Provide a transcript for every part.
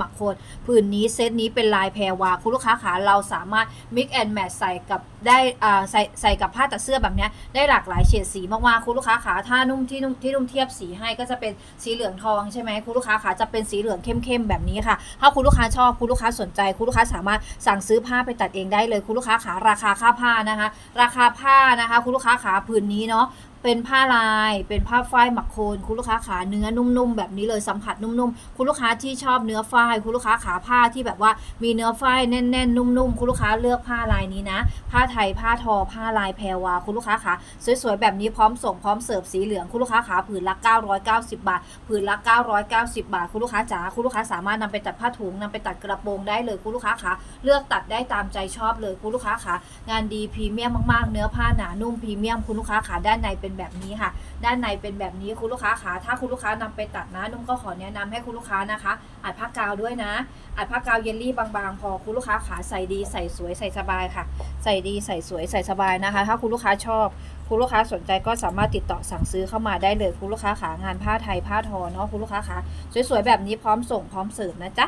หมักโคนผืนนี้เซตนี้เป็นลายแพรวาคุณลูกค้าขาเราสามารถ mix and match ใส่กับได้อ่าใส่ใส่กับผ้าตัดเสื้อแบบนี้ได้หลากหลายเฉดสีมากๆคุณลูกค้าขาถ้านุ่มที่นุ่มที่นุ่มเทียบสีให้ก็จะเป็นสีเหลืองทองใช่ไหมคุณลูกค้าขาจะเป็นสีเหลืองเข้มๆแบบนี้ค่ะ ถ้าคุณลูกค้าชอบคุณลูกค้าสนใจ คุณลูกค้าสามารถสั่งซื้อผ้าไปตัดเองได้เลยคุณลูกค้าขาราคาค่าผ้านะคะ ราคาผ้านะคะ คุณลูกค้าขาผืนนี้เนาะ เป็นผ้าลาย เป็นผ้าฝ้ายหมักโคนคุณลูกค้าขาเนื้อนุ่มๆแบบนี้เลยสัมผัสนุ่มๆคุณลูกค้าที่ชอบเนื้อฝ้ายคุณลูกค้าขาผ้าที่แบบว่ามีเนื้อฝ้ายแน่นๆนุ่มๆคุณลูกค้าเลือกผ้าลายนี้นะ ผ้าไทยผ้าทอผ้าลายแพรวาคุณลูกค้าขาสวยๆแบบนี้พร้อมส่งพร้อมเสิร์ฟสีเหลืองคุณลูกค้าขาผืนละ 990 บาท ผืนละ 990 บาท คุณลูกค้าจ๋าคุณลูกค้าสามารถนำไปตัดผ้าถุงนำไปตัดกระโปรงได้เลยคุณลูกค้าขาเลือกตัดได้ตามใจชอบเลยคุณลูกค้าขางานดีพรีเมียมมากๆ เนื้อผ้าหนานุ่มพรีเมียมคุณลูกค้าขาด้านในเป็นแบบนี้ค่ะ ด้านในเป็นแบบนี้คุณลูกค้าขาถ้าคุณลูกค้านำไปตัดนะนุ่มก็ขอแนะนำให้คุณลูกค้านะคะอัดผ้ากาวด้วยนะอัดผ้ากาวเยลลี่บางๆ พอคุณลูกค้าขาใส่ดีใส่สวยใส่สบายค่ะ ใส่ดีใส่สวยใส่สบายนะคะ ถ้าคุณลูกค้าชอบ คุณลูกค้าสนใจก็สามารถติดต่อสั่งซื้อเข้ามาได้เลยคุณลูกค้าขางานผ้าไทยผ้าทอเนาะคุณลูกค้าขาสวยๆแบบนี้พร้อมส่งพร้อมเสิร์ฟนะจ๊ะ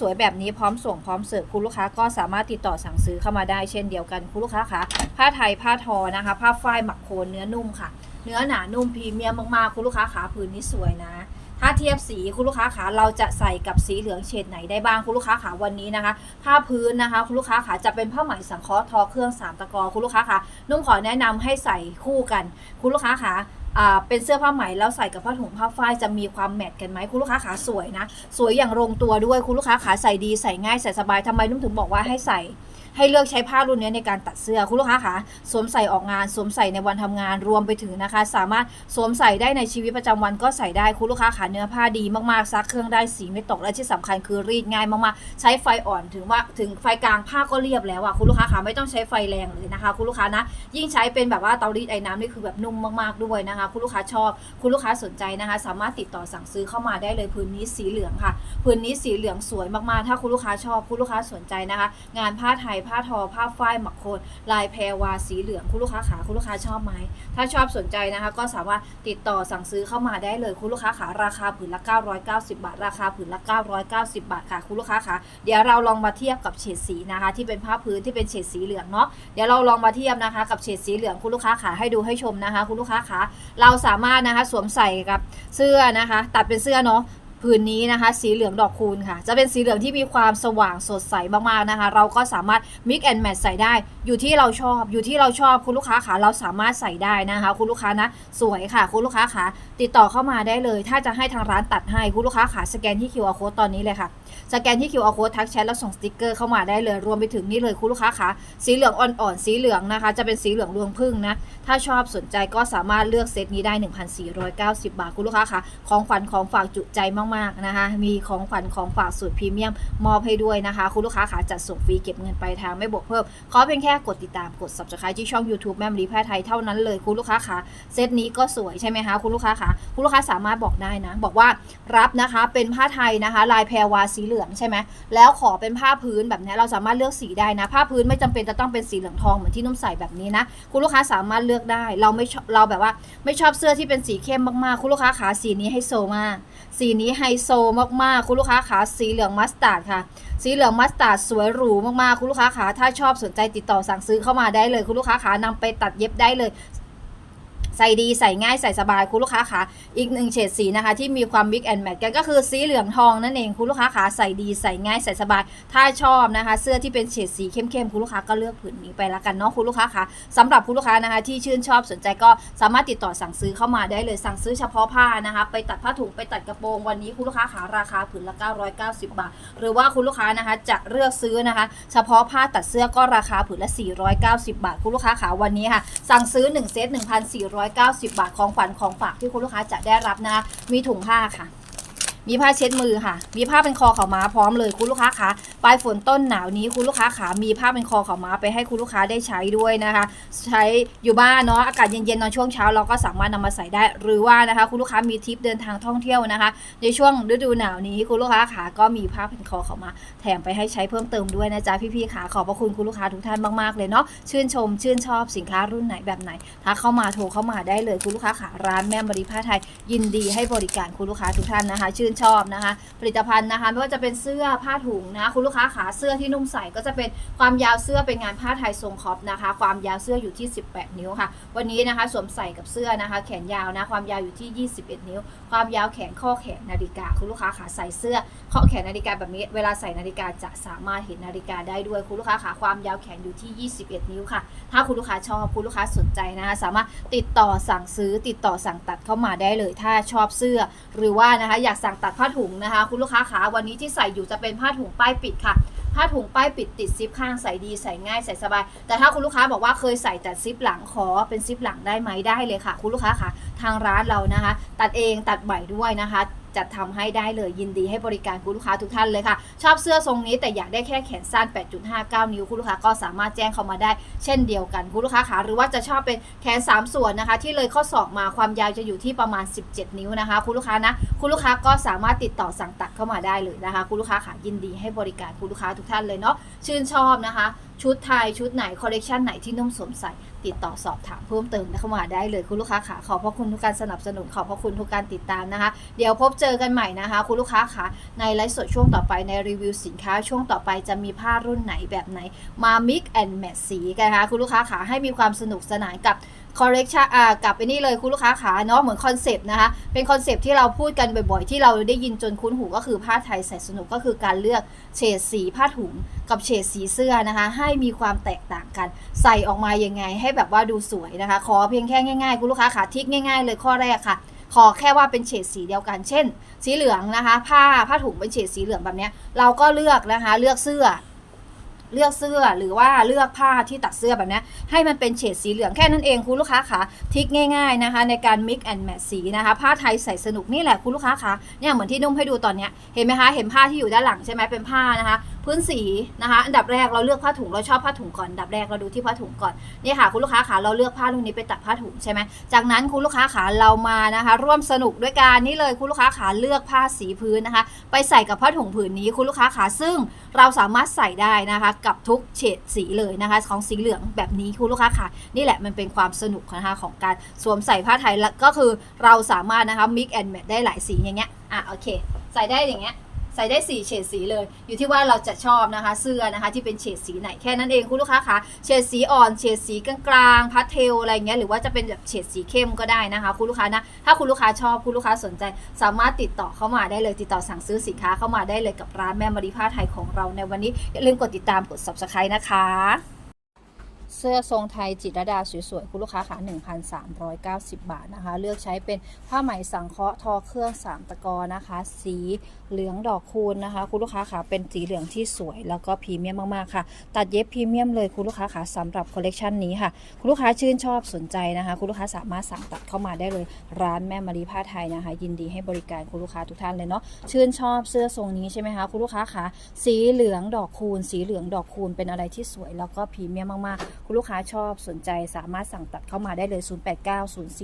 สวยๆแบบนี้พร้อมส่งพร้อมเสิร์ฟคุณลูกค้าก็สามารถติดต่อสั่งซื้อเข้ามาได้เช่นเดียวกันคุณลูกค้าขาผ้าไทยผ้าทอนะคะ ผ้าฝ้ายหมักโคนเนื้อนุ่มค่ะ เนื้อหนานุ่มพรีเมียมมากๆคุณลูกค้าขาผืนนี้สวยนะ ถ้าเทียบสีคุณลูกค้าขาเราจะใส่กับสีเหลืองเฉดไหนได้บ้างคุณลูกค้าขาวันนี้นะคะ ผ้าพื้นนะคะ คุณลูกค้าขาจะเป็นผ้าไหมสังเคราะห์ทอเครื่องสามตะกอคุณลูกค้าขานุ่มขอแนะนำให้ใส่คู่กัน คุณลูกค้าขาอ่าเป็นเสื้อผ้าไหมแล้วใส่กับผ้าถุงผ้าฝ้ายจะมีความแมทกันไหมคุณลูกค้าขาสวยนะ สวยอย่างลงตัวด้วยคุณลูกค้าขาใส่ดีใส่ง่ายใส่สบายทำไมนุ่มถึงบอกว่าให้ใส่ ให้เลือกใช้ผ้ารุ่นนี้ในการตัดเสื้อคุณลูกค้าคะสวมใส่ออกงานสวมใส่ในวันทำงานรวมไปถึงนะคะ สามารถสวมใส่ได้ในชีวิตประจำวันก็ใส่ได้คุณลูกค้าขาเนื้อผ้าดีมากๆซักเครื่องได้สีไม่ตกและที่สำคัญคือรีดง่ายมากๆ ใช้ไฟอ่อนถึงว่าถึงไฟกลางผ้าก็เรียบแล้วอะคุณลูกค้าขาไม่ต้องใช้ไฟแรงเลยนะคะ คุณลูกค้านะ ยิ่งใช้เป็นแบบว่าเตารีดไอ้น้ำนี่คือแบบนุ่มมากๆด้วยนะคะ คุณลูกค้าชอบ คุณลูกค้าสนใจนะคะ สามารถติดต่อสั่งซื้อเข้ามาได้เลยพื้นนี้สีเหลืองค่ะ พื้นนี้สีเหลืองสวยมากๆ ถ้าคุณลูกค้าชอบคุณลูกค้าสนใจนะคะ งานผ้าไทยผ้าทอ ผ้าฝ้ายหมักโคนลายแพรวาสีเหลืองคุณลูกค้าขาคุณลูกค้าชอบไหมถ้าชอบสนใจนะคะ ก็สามารถติดต่อสั่งซื้อเข้ามาได้เลยคุณลูกค้าขาราคาผืนละ 990 บาท ราคาผืนละ 990 บาทค่ะคุณลูกค้าขาเดี๋ยวเราลองมาเทียบกับเฉดสีนะคะ ที่เป็นผ้าพื้นที่เป็นเฉดสีเหลืองเนาะเดี๋ยวเราลองมาเทียบนะคะกับเฉดสีเหลืองคุณลูกค้าขาให้ดูให้ชมนะคะ คุณลูกค้าขาเราสามารถนะคะสวมใส่กับเสื้อนะคะ ตัดเป็นเสื้อเนาะ ผืนนี้นะคะ สีเหลืองดอกคูณค่ะ จะเป็นสีเหลืองที่มีความสว่างสดใสมากๆนะคะ เราก็สามารถ mix and match ใส่ได้ อยู่ที่เราชอบ อยู่ที่เราชอบคุณลูกค้าขาเราสามารถใส่ได้นะคะ คุณลูกค้านะสวยค่ะ คุณลูกค้าขาติดต่อเข้ามาได้เลย ถ้าจะให้ทางร้านตัดให้คุณลูกค้าขาสแกนที่ QR code ตอนนี้เลยค่ะสแกนที่ QR code ทักแชทแล้วส่งสติกเกอร์เข้ามาได้เลยรวมไปถึงนี่เลยคุณลูกค้าขาสีเหลืองอ่อนๆสีเหลืองนะคะ จะเป็นสีเหลืองรวงพึ่งนะถ้าชอบสนใจก็สามารถเลือกเซตนี้ได้ 1,490 บาทคุณลูกค้าคะของขวัญของฝากจุใจมากๆนะคะ มีของขวัญของฝากสุดพรีเมียมมอบให้ด้วยนะคะ คุณลูกค้าคะจัดส่งฟรีเก็บเงินปลายทางไม่บวกเพิ่ม ขอเพียงแค่กดติดตามกด subscribe ที่ช่อง YouTube แม่มรีแพทย์ไทยเท่านั้นเลยคุณลูกค้าคะเซตนี้ก็สวยใช่ไหมคะคุณลูกค้าคะคุณลูกค้าสามารถบอกได้นะ บอกว่ารับนะคะเป็นผ้าไทยนะคะ ลายแพรวาสีเหลืองใช่ไหมแล้วขอเป็นผ้าพื้นแบบนี้เราสามารถเลือกสีได้นะ ผ้าพื้นไม่จำเป็นจะต้องเป็นสีเหลืองทองเหมือนที่นุ่มใส่แบบนี้นะคุณลูกค้าสามารถเลือกได้ เราไม่เราแบบว่าไม่ชอบเสื้อที่เป็นสีเข้มมากๆ คุณลูกค้าขาสีนี้ไฮโซมาก สีนี้ไฮโซมากๆ คุณลูกค้าขาสีเหลืองมัสตาร์ดค่ะ สีเหลืองมัสตาร์ดสวยหรูมากๆ คุณลูกค้าขาถ้าชอบสนใจติดต่อสั่งซื้อเข้ามาได้เลย คุณลูกค้าขานำไปตัดเย็บได้เลย ใส่ดีใส่ง่ายใส่สบายคุณลูกค้าขาอีกหนึ่งเฉดสีนะคะที่มีความ mix and match กันก็คือสีเหลืองทองนั่นเองคุณลูกค้าขาใส่ดีใส่ง่ายใส่สบาย ถ้าชอบนะคะ เสื้อที่เป็นเฉดสีเข้มๆคุณลูกค้าก็เลือกผืนนี้ไปละกันเนาะคุณลูกค้าขาสำหรับคุณลูกค้านะคะที่ชื่นชอบสนใจก็สามารถติดต่อสั่งซื้อเข้ามาได้เลยสั่งซื้อเฉพาะผ้านะคะไปตัดผ้าถุงไปตัดกระโปรงวันนี้คุณลูกค้าขาราคาผืนละ 990 บาท หรือว่าคุณลูกค้านะคะจะเลือกซื้อนะคะ เฉพาะผ้าตัดเสื้อก็ราคาผืนละ 490 บาท คุณลูกค้าขาวันนี้ค่ะสั่งซื้อ1เซต190 บาทของขวัญของฝากที่คุณลูกค้าจะได้รับนะคะมีถุงผ้าค่ะ มีผ้าเช็ดมือค่ะ มีผ้าเป็นคอขาวม้าพร้อมเลยคุณลูกค้าคะปลายฝนต้นหนาวนี้คุณลูกค้าขามีผ้าเป็นคอขาวม้าไปให้คุณลูกค้าได้ใช้ด้วยนะคะ ใช้อยู่บ้านเนาะอากาศเย็นๆตอนช่วงเช้าเราก็สามารถนำมาใส่ได้ หรือว่านะคะคุณลูกค้ามีทริปเดินทางท่องเที่ยวนะคะ ในช่วงฤดูหนาวนี้คุณลูกค้าขาก็มีผ้าเป็นคอขาวม้าแถมไปให้ใช้เพิ่มเติมด้วยนะจ๊ะพี่ๆขาขอบพระคุณคุณลูกค้าทุกท่านมากๆเลยเนาะชื่นชม ชื่นชอบสินค้ารุ่นไหนแบบไหนถ้าเข้ามาโทรเข้ามาได้เลยคุณลูกค้าขาร้านแม่มริผ้าไทยยินดีให้บริการคุณลูกค้าทุกท่านนะคะ ชื่นชอบนะคะ ผลิตภัณฑ์นะคะไม่ว่าจะเป็นเสื้อผ้าถุงนะคุณลูกค้าขาเสื้อที่นุ่มใส่ก็จะเป็นความยาวเสื้อเป็นงานผ้าไทยทรงคอปนะคะ ความยาวเสื้ออยู่ที่ 18 นิ้วค่ะ วันนี้นะคะสวมใส่กับเสื้อนะคะ แขนยาวนะความยาวอยู่ที่ 21 นิ้ว ความยาวแขนข้อแขนนาฬิกาคุณลูกค้าขาใส่เสื้อข้อแขนนาฬิกาแบบนี้ เวลาใส่นาฬิกาจะสามารถเห็นนาฬิกาได้ด้วยคุณลูกค้าขาความยาวแขนอยู่ที่ 21 นิ้วค่ะ ถ้าคุณลูกค้าชอบคุณลูกค้าสนใจนะคะสามารถติดต่อสั่งซื้อติดต่อสั่งตัดเข้ามาได้เลย ถ้าชอบเสื้อ หรือว่านะคะอยากสั่งตัดผ้าถุงนะคะ คุณลูกค้าขาวันนี้ที่ใส่อยู่จะเป็นผ้าถุงป้ายปิดค่ะผ้าถุงป้ายปิดติดซิปข้างใส่ดีใส่ง่ายใส่สบาย แต่ถ้าคุณลูกค้าบอกว่าเคยใส่แต่ซิปหลังขอเป็นซิปหลังได้ไหมได้เลยค่ะ คุณลูกค้าค่ะทางร้านเรานะคะ ตัดเองตัดใหม่ด้วยนะคะ จัดทำให้ได้เลยยินดีให้บริการคุณลูกค้าทุกท่านเลยค่ะ ชอบเสื้อทรงนี้แต่อยากได้แค่แขนสั้น 8.59 นิ้วคุณลูกค้าก็สามารถแจ้งเข้ามาได้ เช่นเดียวกันคุณลูกค้าขาหรือว่าจะชอบเป็นแขน 3 ส่วนนะคะ ที่เลยข้อศอกมาความยาวจะอยู่ที่ประมาณ 17 นิ้วนะคะ คุณลูกค้านะคุณลูกค้าก็สามารถติดต่อสั่งตัดเข้ามาได้เลยนะคะ คุณลูกค้าขายินดีให้บริการคุณลูกค้าทุกท่านเลยเนาะชื่นชอบนะคะ ชุดไทยชุดไหนคอลเลกชันไหนที่นุ่มสวมใส่ ติดต่อสอบถามเพิ่มเติมเข้ามาได้เลยคุณลูกค้าขาขอบพระคุณทุกการสนับสนุนขอบพระคุณทุกการติดตามนะคะ เดี๋ยวพบเจอกันใหม่นะคะ คุณลูกค้าขาในไลฟ์สดช่วงต่อไปในรีวิวสินค้าช่วงต่อไปจะมีผ้ารุ่นไหนแบบไหนมา mix and match สีกันนะคะคุณลูกค้าขาให้มีความสนุกสนานกับคอลเลกชันอ่ากับไอ้นี่เลยคุณลูกค้าขาเนาะเหมือนคอนเซปต์นะคะ เป็นคอนเซปต์ที่เราพูดกันบ่อยๆ ที่เราได้ยินจนคุ้นหูก็คือผ้าไทยใส่สนุกก็คือการเลือกเฉดสีผ้าถุงกับเฉดสีเสื้อนะคะ ให้มีความแตกต่างกัน ใส่ออกมายังไงให้ให้แบบว่าดูสวยนะคะ ขอเพียงแค่ง่ายๆ คุณลูกค้าขาทิกง่ายๆ เลยข้อแรกค่ะ ขอแค่ว่าเป็นเฉดสีเดียวกัน เช่น สีเหลืองนะคะ ผ้าผ้าถุงเป็นเฉดสีเหลืองแบบนี้เราก็เลือกนะคะ เลือกเสื้อ เลือกเสื้อหรือว่าเลือกผ้าที่ตัดเสื้อแบบนี้ให้มันเป็นเฉดสีเหลืองแค่นั้นเองคุณลูกค้าคะทิกง่าย ๆนะคะ ในการ mix and match สีนะคะ ผ้าไทยใส่สนุกนี่แหละคุณลูกค้าคะเนี่ยเหมือนที่นุ่มให้ดูตอนนี้เห็นไหมคะเห็นผ้าที่อยู่ด้านหลังใช่ไหมเป็นผ้านะคะพื้นสีนะคะอันดับแรกเราเลือกผ้าถุงเราชอบผ้าถุงก่อนอันดับแรกเราดูที่ผ้าถุงก่อนนี่ค่ะคุณลูกค้าขาเราเลือกผ้ารุ่นนี้ไปตัดผ้าถุงใช่ไหมจากนั้นคุณลูกค้าขาเรามานะคะ ร่วมสนุกด้วยการนี่เลยคุณลูกค้าขาเลือกผ้าสีพื้นนะคะ ไปใส่กับผ้าถุงผืนนี้คุณลูกค้าขาซึ่งเราสามารถใส่ได้นะคะ กับทุกเฉดสีเลยนะคะ ของสีเหลืองแบบนี้คุณลูกค้าขานี่แหละมันเป็นความสนุกนะคะของการสวมใส่ผ้าไทยแล้วก็คือเราสามารถนะคะ mix and match ได้หลายสีอย่างเงี้ยอะโอเค ใส่ได้อย่างเงี้ย ใส่ได้ 4 เฉดสีเลย อยู่ที่ว่าเราจะชอบนะคะเสื้อนะคะที่เป็นเฉดสีไหนแค่นั้นเองคุณลูกค้าคะเฉดสีอ่อนเฉดสีกลางๆพาสเทลอะไรเงี้ยหรือว่าจะเป็นแบบเฉดสีเข้มก็ได้นะคะคุณลูกค้านะถ้าคุณลูกค้าชอบคุณลูกค้าสนใจ สามารถติดต่อเข้ามาได้เลยติดต่อสั่งซื้อสินค้าเข้ามาได้เลยกับร้านแม่มารีผ้าไทยของเราในวันนี้อย่าลืมกดติดตามกด subscribe นะคะ เสื้อทรงไทยจิตรดาสวยๆ คุณลูกค้าขา1,390 บาทนะคะ เลือกใช้เป็นผ้าไหมสังเคราะห์ทอเครื่อง3ตะกอนะคะ สีเหลืองดอกคูณนะคะ คุณลูกค้าขาเป็นสีเหลืองที่สวย แล้วก็พรีเมียมมากๆค่ะ ตัดเย็บพรีเมียมเลยคุณลูกค้าขาสำหรับคอลเลกชันนี้ค่ะ คุณลูกค้าชื่นชอบสนใจนะคะ คุณลูกค้าสามารถสั่งตัดเข้ามาได้เลย ร้านแม่มารีผ้าไทยนะคะ ยินดีให้บริการคุณลูกค้าทุกท่านเลยเนาะชื่นชอบเสื้อทรงนี้ใช่ไหมคะคุณลูกค้าขาสีเหลืองดอกคูณ สีเหลืองดอกคูณเป็นอะไรที่สวย แล้วก็พรีเมียมมากๆคุณลูกค้าชอบสนใจสามารถสั่งตัดเข้ามาได้เลย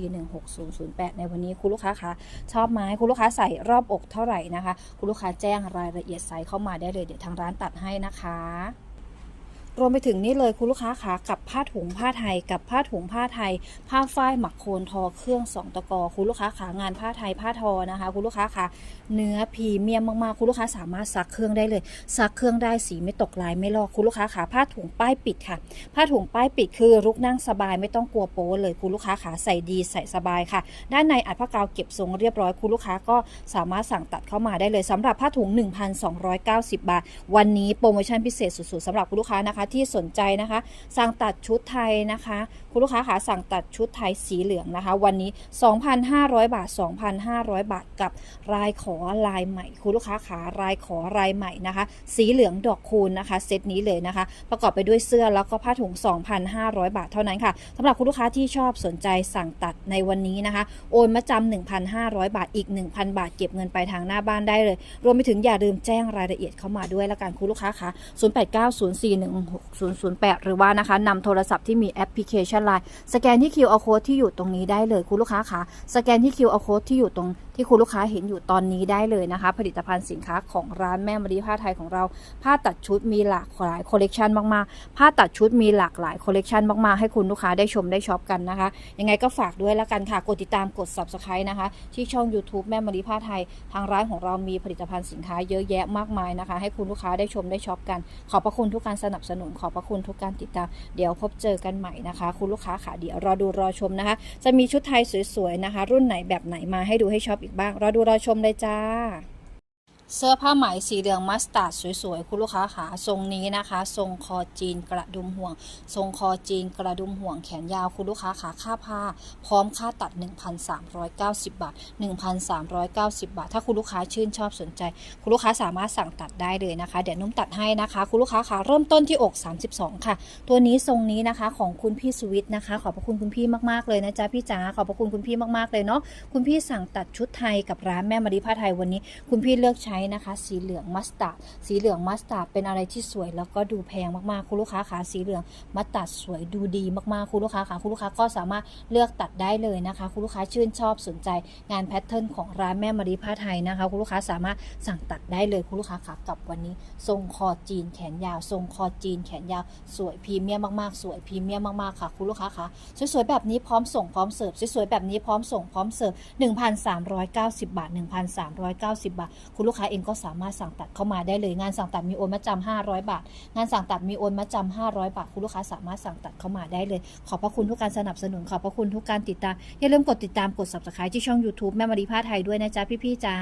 0890416008 ในวันนี้คุณลูกค้าคะชอบไหมคุณลูกค้าใส่รอบอกเท่าไหร่นะคะ คุณลูกค้าแจ้งรายละเอียดไซส์เข้ามาได้เลยเดี๋ยวทางร้านตัดให้นะคะ รวมไปถึงนี่เลยคุณลูกค้าขากับผ้าถุงผ้าไทย กับผ้าถุงผ้าไทย ผ้าฝ้ายหมักโคนทอเครื่องสองตะกอคุณลูกค้าขางานผ้าไทยผ้าทอนะคะ คุณลูกค้าขาเนื้อพรีเมียมมากๆคุณลูกค้าสามารถซักเครื่องได้เลย ซักเครื่องได้สีไม่ตกลายไม่ลอกคุณลูกค้าขาผ้าถุงป้ายปิดค่ะ ผ้าถุงป้ายปิดคือลุกนั่งสบายไม่ต้องกลัวโป๊เลยคุณลูกค้าขาใส่ดีใส่สบายค่ะ ด้านในอัดผ้ากาวเก็บทรงเรียบร้อยคุณลูกค้าก็สามารถสั่งตัดเข้ามาได้เลยสำหรับผ้าถุง 1,290 บาท วันนี้โปรโมชั่นพิเศษสุดๆสำหรับคุณลูกค้านะคะที่สนใจนะคะ สั่งตัดชุดไทยนะคะ คุณลูกค้าขาสั่งตัดชุดไทยสีเหลืองนะคะ วันนี้ 2,500 บาท 2,500 บาทกับลายขอลายใหม่ คุณลูกค้าขาลายขอลายใหม่นะคะ สีเหลืองดอกคูณนะคะเซตนี้เลยนะคะ ประกอบไปด้วยเสื้อแล้วก็ผ้าถุง 2,500 บาทเท่านั้นค่ะสำหรับคุณลูกค้าที่ชอบสนใจสั่งตัดในวันนี้นะคะ โอนมาจำ1,500 บาทอีก 1,000 บาทเก็บเงินไปทางหน้าบ้านได้เลย รวมไปถึงอย่าลืมแจ้งรายละเอียดเข้ามาด้วยละกันคุณลูกค้าคะ6008 หรือว่านะคะนำโทรศัพท์ที่มีแอปพลิเคชัน Line สแกนที่ QR code ที่อยู่ตรงนี้ได้เลยคุณลูกค้าคะสแกนที่ QR code ที่อยู่ตรงที่คุณลูกค้าเห็นอยู่ตอนนี้ได้เลยนะคะ ผลิตภัณฑ์สินค้าของร้านแม่มะลิผ้าไทยของเรา ผ้าตัดชุดมีหลากหลายคอลเลกชันมากๆ ผ้าตัดชุดมีหลากหลายคอลเลกชันมากๆ ให้คุณลูกค้าได้ชมได้ช็อปกันนะคะ ยังไงก็ฝากด้วยแล้วกันค่ะ กดติดตามกด subscribe นะคะ ที่ช่อง YouTube แม่มะลิผ้าไทย ทางร้านของเรามีผลิตภัณฑ์สินค้าเยอะแยะมากมายนะคะ ให้คุณลูกค้าได้ชมได้ช็อปกัน ขอบพระคุณทุกการสนับสนุน ขอบพระคุณทุกการติดตาม เดี๋ยวพบเจอกันใหม่นะคะ คุณลูกค้าค่ะเดี๋ยวรอดูรอชมนะคะ จะมีชุดไทยสวยๆนะคะ รุ่นไหนแบบไหนมาให้ดูให้ช็อปอีกบ้าง รอดูรอชมเลยจ้า เสื้อผ้าไหมสีเหลืองมัสตาร์ดสวยๆ คุณลูกค้าขาทรงนี้นะคะ ทรงคอจีนกระดุมห่วง ทรงคอจีนกระดุมห่วงแขนยาวคุณลูกค้าขาค่าผ้า พร้อมค่าตัด 1,390 บาท 1,390 บาท ถ้าคุณลูกค้าชื่นชอบสนใจ คุณลูกค้าสามารถสั่งตัดได้เลยนะคะ เดี๋ยวนุ่มตัดให้นะคะ คุณลูกค้าขาเริ่มต้นที่อก 32 ค่ะ ตัวนี้ทรงนี้นะคะของคุณพี่สวิทนะคะ ขอบพระคุณคุณพี่มากๆเลยนะจ๊ะพี่จ๋าขอบพระคุณคุณพี่มากๆเลยเนาะคุณพี่สั่งตัดชุดไทยกับร้านแม่มาริผ้าไทยวันนี้ คุณพี่เลือกใช้ช้นะคะ สีเหลืองมัสตาร์ดสีเหลืองมัสตาร์ดเป็นอะไรที่สวยแล้วก็ดูแพงมากๆคุณลูกค้าขาสีเหลืองมัสตาร์ดสวยดูดีมากๆคุณลูกค้าขาคุณลูกค้าก็สามารถเลือกตัดได้เลยนะคะคุณลูกค้าชื่นชอบสนใจงานแพทเทิร์นของร้านแม่มาริผ้าไทยนะคะคุณลูกค้าสามารถสั่งตัดได้เลยคุณลูกค้าขากับวันนี้ ทรงคอจีนแขนยาว ทรงคอจีนแขนยาวสวยพรีเมียมมากๆ สวยพรีเมียมมากๆค่ะคุณลูกค้าคะสวยๆแบบนี้พร้อมส่งพร้อมเสิร์ฟสวยๆแบบนี้พร้อมส่งพร้อมเสิร์ฟ1,390 บาท 1,390 บาท คุณลูกค้าเองก็สามารถสั่งตัดเข้ามาได้เลยงานสั่งตัดมีโอนมาจำ500 บาท งานสั่งตัดมีโอนมาจำ500 บาท คุณลูกค้าสามารถสั่งตัดเข้ามาได้เลย ขอบพระคุณทุกการสนับสนุน ขอบพระคุณทุกการติดตาม อย่าลืมกดติดตามกด subscribe ที่ช่อง YouTube แม่มารีพาไทยด้วยนะจ๊ะพี่ๆจ้า